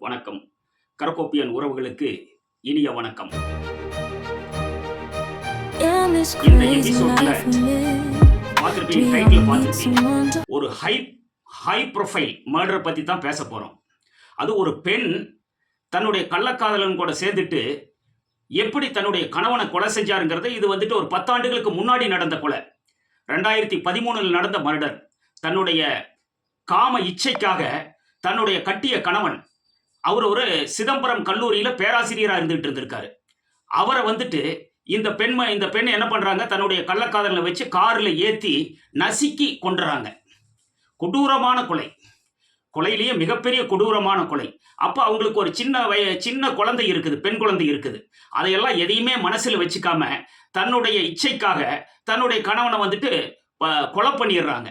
வணக்கம். கரக்கோப்பியன் உறவுகளுக்கு இனிய வணக்கம். ஒரு ஹை ஹை ப்ரொஃபைல் மர்டரை பற்றி தான் பேச போகிறோம் அது ஒரு பெண் தன்னுடைய கள்ளக்காதலன் கூட சேர்ந்துட்டு எப்படி தன்னுடைய கணவனை கொலை செஞ்சாருங்கிறது இது வந்துட்டு ஒரு பத்தாண்டுகளுக்கு முன்னாடி நடந்த கொலை. ரெண்டாயிரத்தி பதிமூணில் நடந்த மர்டர். தன்னுடைய காம இச்சைக்காக தன்னுடைய கட்டிய கணவன் அவர் ஒரு சிதம்பரம் கல்லூரியில் பேராசிரியராக இருந்துகிட்டு இருந்திருக்காரு. அவரை வந்துட்டு இந்த பெண்மை இந்த பெண் என்ன பண்ணுறாங்க தன்னுடைய கள்ளக்காதலை வச்சு காரில் ஏற்றி நசுக்கி கொண்டுறாங்க கொடூரமான கொலை. கொலையிலேயே மிகப்பெரிய கொடூரமான கொலை. அப்போ அவங்களுக்கு ஒரு சின்ன வய சின்ன குழந்தை இருக்குது பெண் குழந்தை இருக்குது. அதையெல்லாம் எதையுமே மனசில் வச்சுக்காம தன்னுடைய இச்சைக்காக தன்னுடைய கணவனை வந்துட்டு கொலை பண்ணிடுறாங்க.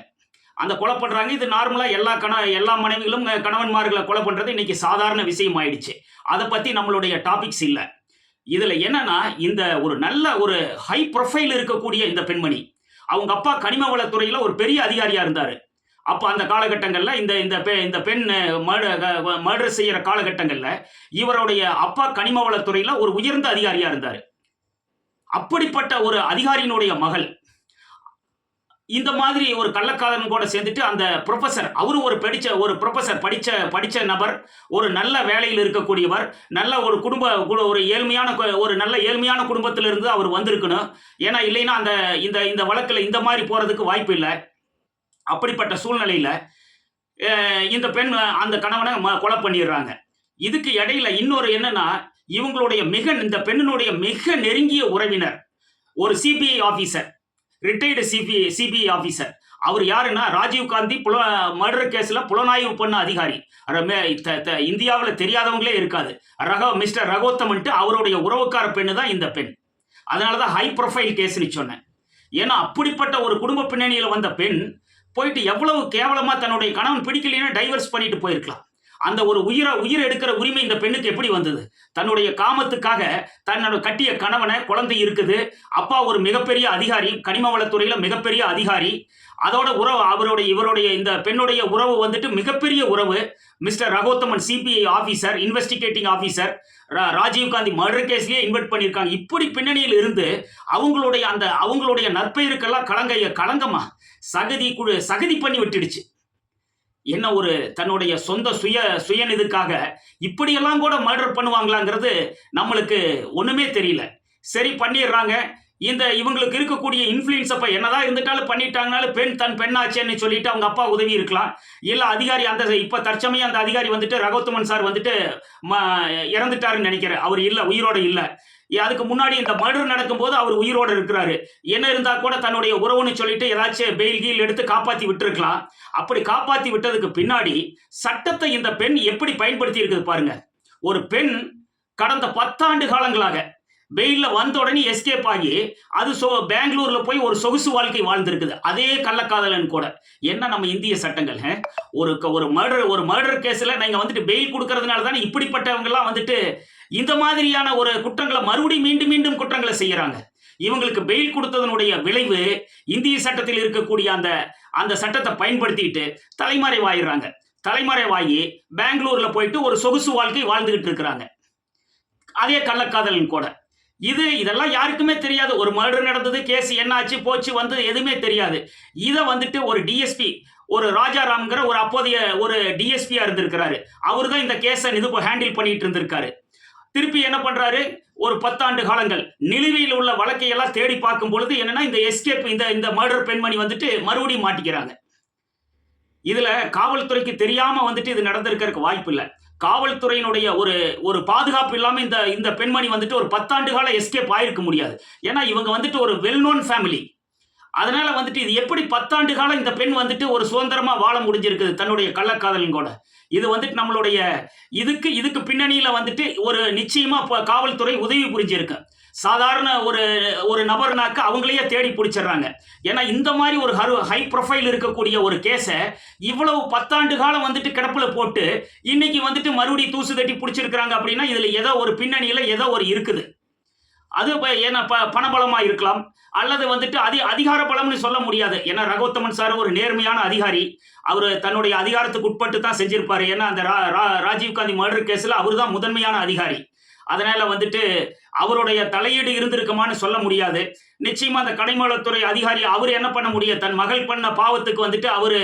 அந்த கொலை பண்ணுறாங்க இது நார்மலாக எல்லா கண எல்லா மனைவிகளும் கணவன்மார்களை கொலை பண்ணுறது இன்றைக்கி சாதாரண விஷயம் ஆயிடுச்சு. அதை பற்றி நம்மளுடைய டாபிக்ஸ் இல்லை. இதில் என்னன்னா இந்த ஒரு நல்ல ஒரு ஹை ப்ரொஃபைல் இருக்கக்கூடிய இந்த பெண்மணி அவங்க அப்பா கனிம வளத்துறையில் ஒரு பெரிய அதிகாரியாக இருந்தார். அப்போ அந்த காலகட்டங்களில் இந்த இந்த பெ இந்த பெண் மர்டர் செய்கிற காலகட்டங்களில் இவருடைய அப்பா கனிம வளத்துறையில் ஒரு உயர்ந்த அதிகாரியாக இருந்தார். அப்படிப்பட்ட ஒரு அதிகாரியினுடைய மகள் இந்த மாதிரி ஒரு கள்ளக்காதலன் கூட சேர்ந்துட்டு அந்த ப்ரொஃபசர் அவரும் ஒரு படித்த ஒரு ப்ரொஃபசர் படித்த படித்த நபர் ஒரு நல்ல வேலையில் இருக்கக்கூடியவர் நல்ல ஒரு குடும்ப ஒரு ஏழ்மையான ஒரு நல்ல ஏழ்மையான குடும்பத்திலிருந்து அவர் வந்திருக்கணும். ஏன்னா இல்லைன்னா அந்த இந்த இந்த வழக்கில் இந்த மாதிரி போகிறதுக்கு வாய்ப்பு இல்லை. அப்படிப்பட்ட சூழ்நிலையில் இந்த பெண் அந்த கணவனை ம கொலை பண்ணிடுறாங்க. இதுக்கு இடையில இன்னொரு என்னன்னா இவங்களுடைய மிக இந்த பெண்ணினுடைய மிக நெருங்கிய உறவினர் ஒரு CBI officer retired CBI CBI officer அவர் யாருன்னா ராஜீவ் காந்தி புல மர்டர் கேஸில் புலனாய்வு பண்ண அதிகாரி. இந்தியாவில் தெரியாதவங்களே இருக்காது. ரக மிஸ்டர் ரகோத்தமன்ட்டு அவருடைய உறவுக்கார பெண்ணு தான் இந்த பெண். அதனால தான் ஹை ப்ரொஃபைல் கேஸ்னு சொன்னேன். ஏன்னா அப்படிப்பட்ட ஒரு குடும்ப பின்னணியில் வந்த பெண் போயிட்டு எவ்வளவு கேவலமாக தன்னுடைய கணவன் பிடிக்கலைன்னா டைவர்ஸ் பண்ணிட்டு போயிருக்கலாம். அந்த ஒரு உயிரை உயிர் எடுக்கிற உரிமை இந்த பெண்ணுக்கு எப்படி வந்தது? தன்னுடைய காமத்துக்காக தன்னோட கட்டிய கணவனை குழந்தை இருக்குது. அப்பா ஒரு மிகப்பெரிய அதிகாரி கனிம வளத்துறையில மிகப்பெரிய அதிகாரி. அதோட உறவு அவருடைய இவருடைய இந்த பெண்ணுடைய உறவு வந்துட்டு மிகப்பெரிய உறவு. Mister Ragothaman CBI officer investigating officer Rajiv Gandhi murder கேஸ்லயே involved பண்ணியிருக்காங்க. இப்படி பின்னணியில் இருந்து அவங்களுடைய அந்த அவங்களுடைய நற்பெயருக்கெல்லாம் கலங்க களங்கமா சகதி குழு சகதி பண்ணி விட்டுடுச்சு. என்ன ஒரு தன்னுடைய சொந்த சுய சுயநிதிக்காக இப்படியெல்லாம் கூட மர்டர் பண்ணுவாங்களாங்கிறது நம்மளுக்கு ஒன்றுமே தெரியல. சரி பண்ணிடுறாங்க. இந்த இவங்களுக்கு இருக்கக்கூடிய இன்ஃப்ளூயன்ஸ் அப்போ என்னதான் இருந்துட்டாலும் பண்ணிட்டாங்கனாலும் பெண் தன் பெண்ணாச்சேன்னு சொல்லிட்டு அவங்க அப்பா உதவி இருக்கலாம். இல்லை அதிகாரி அந்த இப்போ தற்சமயம் அந்த அதிகாரி வந்துட்டு ரகோத்தமன் சார் வந்துட்டு ம- இறந்துட்டாருன்னு நினைக்கிறேன். அவர் இல்லை உயிரோட இல்லை. அதுக்கு முன்னாடி இந்த மர்டர் நடக்கும்போது அவர் உயிரோடு இருக்கிறாரு. என்ன இருந்தா கூட தன்னுடைய உறவுன்னு சொல்லிட்டு ஏதாச்சும் பெயில் கீழ் எடுத்து காப்பாத்தி விட்டுருக்கலாம். அப்படி காப்பாத்தி விட்டதுக்கு பின்னாடி சட்டத்தை இந்த பெண் எப்படி பயன்படுத்தி இருக்குது பாருங்க. ஒரு பெண் கடந்த பத்தாண்டு காலங்களாக வெயில்ல வந்த உடனே எஸ்கேப் ஆகி அது சொ பெங்களூர்ல போய் ஒரு சொகுசு வாழ்க்கை வாழ்ந்திருக்குது. அதே கள்ளக்காதலன் கூட. என்ன நம்ம இந்திய சட்டங்கள் ஒரு க- ஒரு மர்டர் ஒரு மர்டர் கேஸ்ல நீங்க வந்துட்டு பெயில் கொடுக்கறதுனால தானே இப்படிப்பட்டவங்க எல்லாம் வந்துட்டு இந்த மாதிரியான ஒரு குற்றங்களை மறுபடியும் மீண்டும் மீண்டும் குற்றங்களை செய்யறாங்க. இவங்களுக்கு பெயில் கொடுத்ததனுடைய விளைவு இந்திய சட்டத்தில் இருக்கக்கூடிய அந்த அந்த சட்டத்தை பயன்படுத்திட்டு தலைமறைவாயிடுறாங்க தலைமறைவாகி பெங்களூர்ல போயிட்டு ஒரு சொகுசு வாழ்க்கை வாழ்ந்துகிட்டு இருக்கிறாங்க. அதே கள்ளக்காதலன் கூட. இது இதெல்லாம் யாருக்குமே தெரியாது. ஒரு மர்டர் நடந்தது கேஸ் என்னாச்சு போச்சு வந்து எதுவுமே தெரியாது. இதை வந்துட்டு ஒரு டிஎஸ்பி ஒரு ராஜாராம்ங்கிற ஒரு அப்போதைய ஒரு டிஎஸ்பியா இருந்திருக்கிறாரு. அவர் தான் இந்த கேஸை இது ஹேண்டில் பண்ணிட்டு இருந்திருக்காரு. திருப்பி என்ன பண்றாரு? ஒரு பத்தாண்டு காலங்கள். நிலுவையில் உள்ள வழக்கையெல்லாம் தேடி பார்க்கும் பொழுது என்னன்னா இந்த எஸ்கேப் இந்த இந்த மர்டர் பெண்மணி வந்துட்டு மறுபடியும் மாட்டிக்கிறாங்க. இதுல காவல்துறைக்கு தெரியாம வந்துட்டு இது நடந்திருக்கிறதுக்கு வாய்ப்பு இல்லை. காவல்துறையினுடைய ஒரு ஒரு பாதுகாப்பு இல்லாமல் இந்த இந்த பெண்மணி வந்துட்டு ஒரு பத்தாண்டு கால எஸ்கேப் ஆயிருக்க முடியாது. ஏன்னா இவங்க வந்துட்டு ஒரு வெல் நோன் ஃபேமிலி அதனால வந்துட்டு இது எப்படி பத்தாண்டு காலம் இந்த பெண் வந்துட்டு ஒரு சுதந்திரமா வாழ முடிஞ்சிருக்குது தன்னுடைய கள்ளக்காதலின் கூட? இது வந்துட்டு நம்மளுடைய இதுக்கு இதுக்கு பின்னணியில வந்துட்டு ஒரு நிச்சயமா இப்போ காவல்துறை உதவி புரிஞ்சிருக்கு. சாதாரண ஒரு ஒரு நபர்னாக்க அவங்களையே தேடி பிடிச்சிடுறாங்க. ஏன்னா இந்த மாதிரி ஒரு ஹரு ஹை ப்ரொஃபைல் இருக்கக்கூடிய ஒரு கேஸை இவ்வளவு பத்தாண்டு காலம் வந்துட்டு கிடப்பில் போட்டு இன்னைக்கு வந்துட்டு மறுபடியும் தூசு தட்டி பிடிச்சிருக்கிறாங்க அப்படின்னா இதில் ஏதோ ஒரு பின்னணியில் ஏதோ ஒரு இருக்குது. அது ஏன்னா ப பணபலமாக இருக்கலாம். அல்லது வந்துட்டு அதி அதிகார பலம்னு சொல்ல முடியாது. ஏன்னா ரகோத்தமன் சார் ஒரு நேர்மையான அதிகாரி. அவர் தன்னுடைய அதிகாரத்துக்கு உட்பட்டு தான் செஞ்சிருப்பார். ஏன்னா அந்த ரா- ராஜீவ் காந்தி மர்டர் கேஸில் அவர் தான் முதன்மையான அதிகாரி. அதனால வந்துட்டு அவருடைய தலையீடு இருந்திருக்குமான்னு சொல்ல முடியாது. நிச்சயமா அந்த கனிமவளத்துறை அதிகாரி அவர் என்ன பண்ண முடியும்? தன் மகள் பண்ண பாவத்துக்கு வந்துட்டு அவரு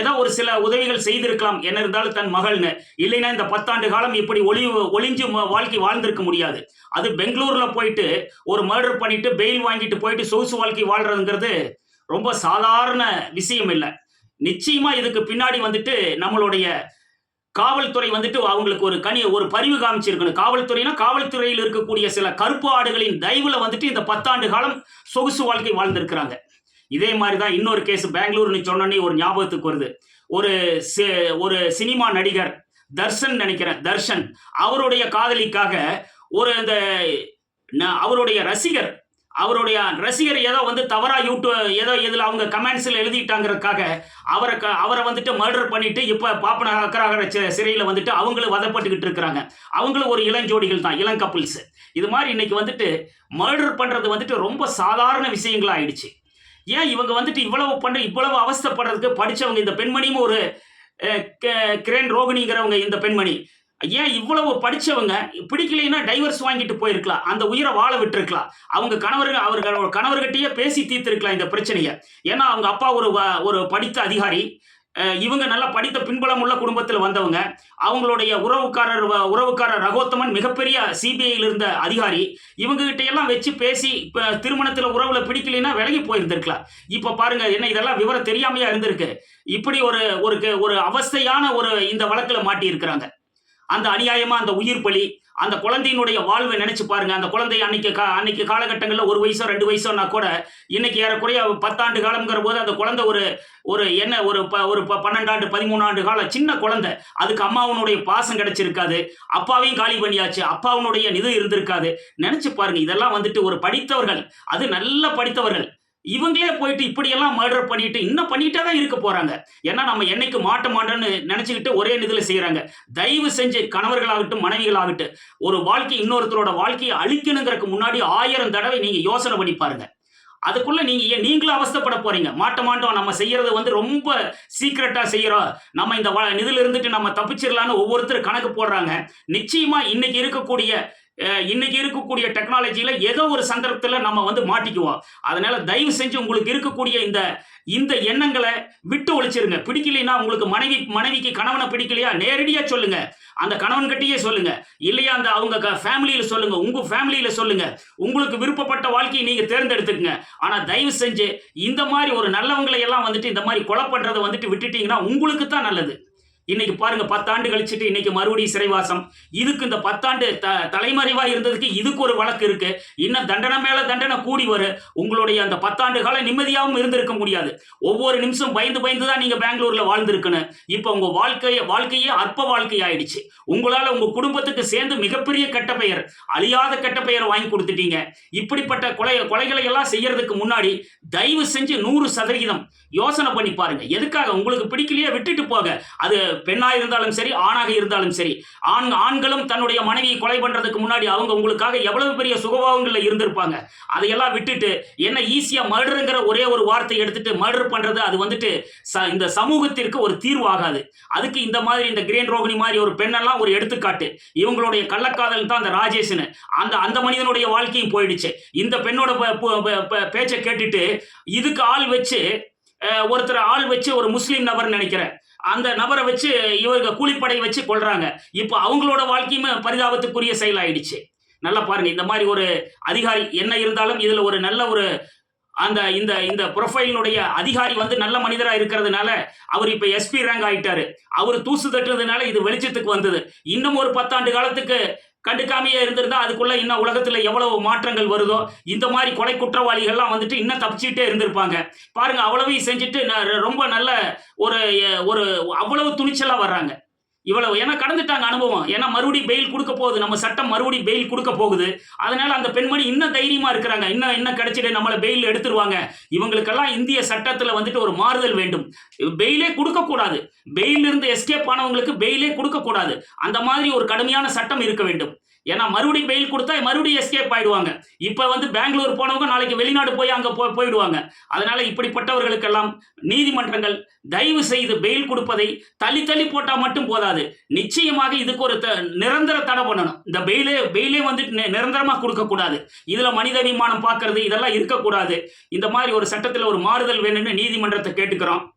ஏதோ ஒரு சில உதவிகள் செய்திருக்கலாம். என்ன இருந்தாலும் தன் மகள்னு. இல்லைன்னா இந்த பத்தாண்டு காலம் இப்படி ஒளி ஒளிஞ்சு வாழ்க்கை வாழ்ந்திருக்க முடியாது. அது பெங்களூர்ல போயிட்டு ஒரு மர்டர் பண்ணிட்டு பெயில் வாங்கிட்டு போயிட்டு சொகுசு வாழ்க்கை வாழ்றதுங்கிறது ரொம்ப சாதாரண விஷயம் இல்லை. நிச்சயமா இதுக்கு பின்னாடி வந்துட்டு நம்மளுடைய காவல்துறை வந்துட்டு அவங்களுக்கு ஒரு கனி ஒரு பரிவு காமிச்சிருக்கணும். காவல்துறைனா காவல்துறையில் இருக்கக்கூடிய சில கருப்பு ஆடுகளின் தயவுல வந்துட்டு இந்த பத்தாண்டு காலம் சொகுசு வாழ்க்கை வாழ்ந்திருக்கிறாங்க. இதே மாதிரி தான் இன்னொரு கேஸ் பெங்களூர்னு சொன்னோன்னே ஒரு ஞாபகத்துக்கு வருது. ஒரு ஒரு சினிமா நடிகர் தர்ஷன் நினைக்கிறேன் தர்ஷன் அவருடைய காதலிக்காக ஒரு இந்த அவருடைய ரசிகர் அவருடைய ரசிகர் ஏதோ வந்து தவறாக யூடியூப் ஏதோ இதில் அவங்க கமெண்ட்ஸில் எழுதிட்டாங்கிறதுக்காக அவரை க அவரை வந்துட்டு மர்டர் பண்ணிட்டு இப்போ பாப்பன அக்கராகிற சிறையில் வந்துட்டு அவங்களும் வதப்பட்டுக்கிட்டு இருக்கிறாங்க அவங்களும் ஒரு இளஞ்சோடிகள் தான் இளம் கப்புள்ஸ் இது மாதிரி இன்னைக்கு வந்துட்டு மர்டர் பண்ணுறது வந்துட்டு ரொம்ப சாதாரண விஷயங்களா ஆயிடுச்சு. ஏன் இவங்க வந்துட்டு இவ்வளவு பண்ண இவ்வளவு அவஸ்தைப்படுறதுக்கு படித்தவங்க இந்த பெண்மணியும் ஒரு கிரேன் ரோகிணிங்கிறவங்க இந்த பெண்மணி ஏன் இவ்வளவு படித்தவங்க பிடிக்கலைன்னா டைவர்ஸ் வாங்கிட்டு போயிருக்கலாம். அந்த உயிரை வாழ விட்டுருக்கலாம். அவங்க கணவர்கள் அவர்கள் கணவர்கிட்டயே பேசி தீர்த்திருக்கலாம் இந்த பிரச்சனையை. ஏன்னா அவங்க அப்பா ஒரு வ- ஒரு படித்த அதிகாரி. இவங்க நல்லா படித்த பின்பலம் உள்ள குடும்பத்தில் வந்தவங்க. அவங்களுடைய உறவுக்காரர் உறவுக்காரர் ரகோத்தமன் மிகப்பெரிய சிபிஐயில் இருந்த அதிகாரி. இவங்க கிட்ட எல்லாம் வச்சு பேசி இப்போ திருமணத்தில் உறவுல பிடிக்கலைன்னா விலகி போயிருந்திருக்கலாம். இப்போ பாருங்க என்ன இதெல்லாம் விவரம் தெரியாமையா இருந்திருக்கு. இப்படி ஒரு ஒரு க- ஒரு அவஸ்தையான ஒரு இந்த வழக்கில் மாட்டி இருக்கிறாங்க அந்த அநியாயமா அந்த உயிர் பலி அந்த குழந்தையினுடைய வாழ்வை நினைச்சு பாருங்க. அந்த குழந்தை அன்னைக்கு கா அன்னைக்கு காலகட்டங்களில் ஒரு வயசோ ரெண்டு வயசோனா கூட இன்னைக்கு ஏறக்குறைய பத்தாண்டு காலம்ங்கிற போது அந்த குழந்தை ஒரு ஒரு என்ன ஒரு ப ஒரு ப- பன்னெண்டாண்டு பதிமூணு ஆண்டு காலம் சின்ன குழந்தை. அதுக்கு அம்மாவனுடைய பாசம் கிடைச்சிருக்காது. அப்பாவையும் காலி பண்ணியாச்சு. அப்பாவனுடைய இது இருந்திருக்காது. நினைச்சு பாருங்க இதெல்லாம் வந்துட்டு ஒரு படித்தவர்கள் அது நல்ல படித்தவர்கள். இவங்களே போயிட்டு இப்படியெல்லாம் மர்டர் பண்ணிட்டு இன்னும் பண்ணிட்டே தான் இருக்க போறாங்க. ஏன்னா நம்ம என்னைக்கு மாட்ட மாட்டோம்னு நினைச்சுக்கிட்டு ஒரே இதில் செய்யறாங்க தயவு செஞ்சு கணவர்களாகட்டும் மனைவிகளாகட்டும் ஒரு வாழ்க்கை இன்னொருத்தரோட வாழ்க்கையை அழிக்கணுங்கிறதுக்கு முன்னாடி ஆயிரம் தடவை நீங்க யோசனை பண்ணி பாருங்க. அதுக்குள்ள நீங்க ஏன் நீங்களும் அவஸ்தைப்பட போறீங்க? மாட்ட மாட்டோம் நம்ம செய்யறது வந்து ரொம்ப சீக்கிரட்டா செய்யறோம். நம்ம இந்த வ- இதுல இருந்துட்டு நம்ம தப்பிச்சிடலான்னு ஒவ்வொருத்தர் கணக்கு போடுறாங்க. நிச்சயமா இன்னைக்கு இருக்கக்கூடிய இன்னைக்கு இருக்கக்கூடிய டெக்னாலஜியில் ஏதோ ஒரு சந்தர்ப்பத்தில் நம்ம வந்து மாட்டிக்குவோம். அதனால தயவு செஞ்சு உங்களுக்கு இருக்கக்கூடிய இந்த இந்த எண்ணங்களை விட்டு ஒழிச்சிருங்க. பிடிக்கலைன்னா உங்களுக்கு மனைவி மனைவிக்கு கணவனை பிடிக்கலையா? நேரடியாக சொல்லுங்க. அந்த கணவன்கிட்டயே சொல்லுங்க. இல்லையா அந்த அவங்க ஃபேமிலியில் சொல்லுங்க. உங்க ஃபேமிலியில் சொல்லுங்க. உங்களுக்கு விருப்பப்பட்ட வாழ்க்கையை நீங்க தேர்ந்தெடுத்துக்கங்க. ஆனா தயவு செஞ்சு இந்த மாதிரி ஒரு நல்லவங்களை எல்லாம் வந்துட்டு இந்த மாதிரி கொலை பண்றதை வந்துட்டு விட்டுட்டீங்கன்னா உங்களுக்கு தான் நல்லது. இன்னைக்கு பாருங்க பத்தாண்டு கழிச்சிட்டு இன்னைக்கு மறுபடியும் சிறைவாசம். இதுக்கு இந்த பத்தாண்டு த தலைமறைவா இருந்ததுக்கு இதுக்கு ஒரு வழக்கு இருக்கு. இன்னும் தண்டனை மேல தண்டனை கூடி வரும் உங்களுடைய அந்த பத்தாண்டு காலம் நிம்மதியாகவும் இருந்திருக்க முடியாது. ஒவ்வொரு நிமிஷம் பயந்து பயந்து தான் நீங்க பெங்களூர்ல வாழ்ந்திருக்கணும். இப்போ உங்க வாழ்க்கைய வாழ்க்கையே அற்ப வாழ்க்கை ஆயிடுச்சு. உங்களால உங்க குடும்பத்துக்கு சேர்ந்து மிகப்பெரிய கெட்ட பெயர் அழியாத கெட்ட பெயர் வாங்கி கொடுத்துட்டீங்க. இப்படிப்பட்ட கொலை கொலைகளை எல்லாம் செய்யறதுக்கு முன்னாடி தயவு செஞ்சு நூறு சதவிகிதம் யோசனை பண்ணி பாருங்க. எதுக்காக? உங்களுக்கு பிடிக்கலையே விட்டுட்டு போக அது பெண்ணாக இருந்தாலும் சரி ஆணாக இருந்தாலும் சரி ஆண் ஆண்களும் தன்னுடைய மனைவியை கொலை பண்ணுறதுக்கு முன்னாடி அவங்க உங்களுக்காக எவ்வளவு பெரிய சுகபாவங்களில் இருந்திருப்பாங்க. அதையெல்லாம் விட்டுட்டு என்ன ஈஸியாக மர்டருங்கிற ஒரே ஒரு வார்த்தை எடுத்துட்டு மர்டர் பண்ணுறது அது வந்துட்டு ச- இந்த சமூகத்திற்கு ஒரு தீர்வு ஆகாது. அதுக்கு இந்த மாதிரி இந்த கிரேன் ரோகிணி மாதிரி ஒரு பெண்ணெல்லாம் ஒரு எடுத்துக்காட்டு. இவங்களுடைய கள்ளக்காதல் தான் அந்த ராஜேஷ்னு அந்த அந்த மனிதனுடைய வாழ்க்கையும் போயிடுச்சு. இந்த பெண்ணோட ப- ப- ப- பேச்சை கேட்டுட்டு இதுக்கு ஆள் வச்சு ஒருத்தர் ஆள் வச்சு ஒரு முஸ்லீம் நபர் நினைக்கிறேன். அந்த நபரை வச்சு இவங்க கூலிப்படை வச்சு கொள்றாங்க இப்போ அவங்களோட வாழ்க்கையுமே பரிதாபத்துக்குரிய செயலாயிடுச்சு. நல்லா பாருங்க இந்த மாதிரி ஒரு அதிகாரி என்ன இருந்தாலும் இதுல ஒரு நல்ல ஒரு அந்த இந்த இந்த ப்ரொஃபைலினுடைய அதிகாரி வந்து நல்ல மனிதராக இருக்கிறதுனால அவர் இப்போ எஸ்பி ரேங்க் ஆயிட்டாரு. அவர் தூசு தட்டுறதுனால இது வெளிச்சத்துக்கு வந்தது. இன்னும் ஒரு பத்தாண்டு காலத்துக்கு கண்டுக்காமையே இருந்திருந்தா அதுக்குள்ள இன்னும் உலகத்துல எவ்வளவு மாற்றங்கள் வருதோ இந்த மாதிரி கொலை குற்றவாளிகள்லாம் வந்துட்டு இன்னும் தப்பிச்சுட்டே இருந்திருப்பாங்க. பாருங்க அவ்வளவையும் செஞ்சுட்டு ரொம்ப நல்ல ஒரு ஒரு அவ்வளவு துணிச்சலா வர்றாங்க. இவ்வளவு ஏன்னா கடந்துட்டாங்க அனுபவம். ஏன்னா மறுபடியும் பெயில் கொடுக்க போகுது. நம்ம சட்டம் மறுபடியும் பெயில் கொடுக்க போகுது. அதனால அந்த பெண்மணி இன்னும் தைரியமா இருக்கிறாங்க. இன்னும் இன்னும் கிடைச்சிட்டு நம்மளை பெயில் எடுத்துருவாங்க. இவங்களுக்கெல்லாம் இந்திய சட்டத்தில் வந்துட்டு ஒரு மாறுதல் வேண்டும். பெயிலே கொடுக்கக்கூடாது பெயில் இருந்து எஸ்கேப் ஆனவங்களுக்கு பெயிலே கொடுக்கக்கூடாது அந்த மாதிரி ஒரு கடுமையான சட்டம் இருக்க வேண்டும். ஏன்னா மறுபடியும் பெயில் கொடுத்தா மறுபடியும் எஸ்கேப் ஆயிடுவாங்க. இப்போ வந்து பெங்களூர் போனவங்க நாளைக்கு வெளிநாடு போய் அங்கே போய் போயிடுவாங்க. அதனால இப்படிப்பட்டவர்களுக்கெல்லாம் நீதிமன்றங்கள் தயவு செய்து பெயில் கொடுப்பதை தள்ளி தள்ளி போட்டால் மட்டும் போதாது. நிச்சயமாக இதுக்கு ஒரு த- நிரந்தர தடை பண்ணணும். இந்த பெயிலே பெயிலே வந்து நிரந்தரமாக நிரந்தரமா கொடுக்கக்கூடாது மனித மனிதாபிமானம் பார்க்கறது இதெல்லாம் இருக்கக்கூடாது இந்த மாதிரி ஒரு சட்டத்தில் ஒரு மாறுதல் வேணும்னு நீதிமன்றத்தை கேட்டுக்கிறோம்.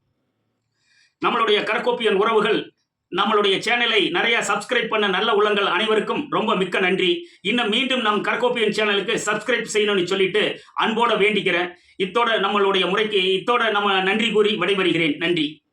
நம்மளுடைய கரக்கோப்பியன் உறவுகள் நம்மளுடைய சேனலை நிறைய சப்ஸ்கிரைப் பண்ண நல்ல உள்ளங்கள் அனைவருக்கும் ரொம்ப மிக்க நன்றி. இன்னும் மீண்டும் நம் கரகோப்பியன் சேனலுக்கு சப்ஸ்கிரைப் செய்யணும்னு சொல்லிட்டு அன்போட வேண்டிக்கிறேன். இத்தோட நம்மளுடைய முறைக்கு இத்தோட நம்ம நன்றி கூறி விடைபெறுகிறேன். நன்றி.